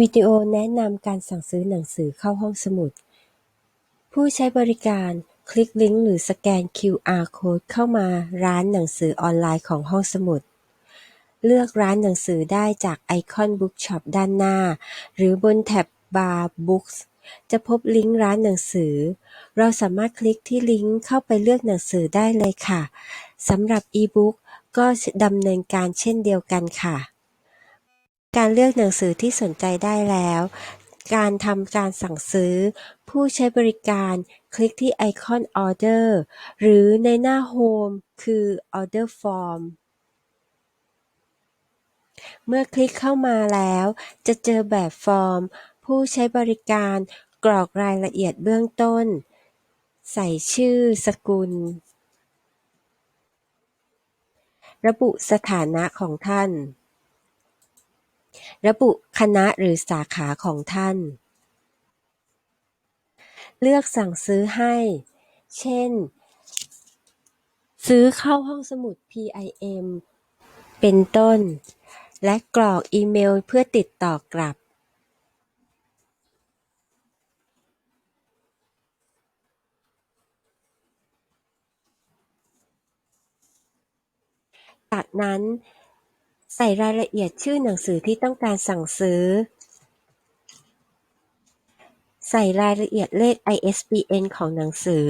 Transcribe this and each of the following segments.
วิดีโอแนะนำการสั่งซื้อหนังสือเข้าห้องสมุด ผู้ใช้บริการคลิกลิงก์หรือสแกนคิวอาร์โค้ดเข้ามาร้านหนังสือออนไลน์ของห้องสมุด เลือกร้านหนังสือได้จากไอคอนบุ๊กช็อปด้านหน้า หรือบนแท็บบาร์บุ๊กส์จะพบลิงก์ร้านหนังสือ เราสามารถคลิกที่ลิงก์เข้าไปเลือกหนังสือได้เลยค่ะ สำหรับอีบุ๊กก็ดำเนินการเช่นเดียวกันค่ะ การเลือกหนังสือที่สนใจได้แล้ว การทำการสั่งซื้อ ผู้ใช้บริการคลิกที่ไอคอน Order หรือในหน้า Home คือ Order Form เมื่อคลิกเข้ามาแล้ว จะเจอแบบฟอร์ม ผู้ใช้บริการกรอกรายละเอียดเบื้องต้น ใส่ชื่อ สกุล ระบุสถานะของท่าน ระบุคณะหรือสาขาของท่าน เลือกสั่งซื้อให้ เช่น ซื้อเข้าห้องสมุด PIM เป็นต้น และกรอกอีเมลเพื่อติดต่อกลับจากนั้น ใส่รายละเอียดชื่อหนังสือที่ต้องการสั่งซื้อ ใส่รายละเอียดเลข ISBN ของหนังสือ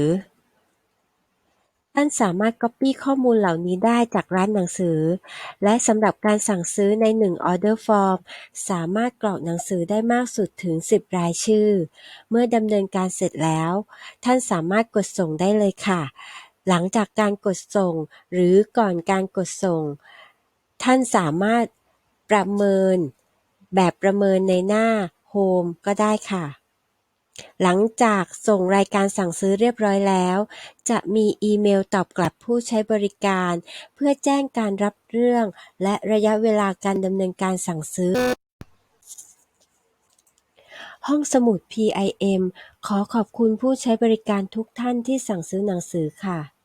ท่านสามารถก๊อปปี้ข้อมูลเหล่านี้ได้จากร้านหนังสือ และสำหรับการสั่งซื้อในหนึ่งออเดอร์ฟอร์มสามารถกรอกหนังสือได้มากสุดถึง 10 รายชื่อ เมื่อดำเนินการเสร็จแล้ว ท่านสามารถกดส่งได้เลยค่ะ หลังจากการกดส่ง หรือก่อนการกดส่ง ท่านสามารถประเมินแบบประเมินในหน้า Home ก็ได้ค่ะ หลังจากส่งรายการสั่งซื้อเรียบร้อยแล้ว จะมีอีเมลตอบกลับผู้ใช้บริการ เพื่อแจ้งการรับเรื่อง และระยะเวลาการดำเนินการสั่งซื้อ ห้องสมุด PIM ขอขอบคุณผู้ใช้บริการทุกท่านที่สั่งซื้อหนังสือค่ะ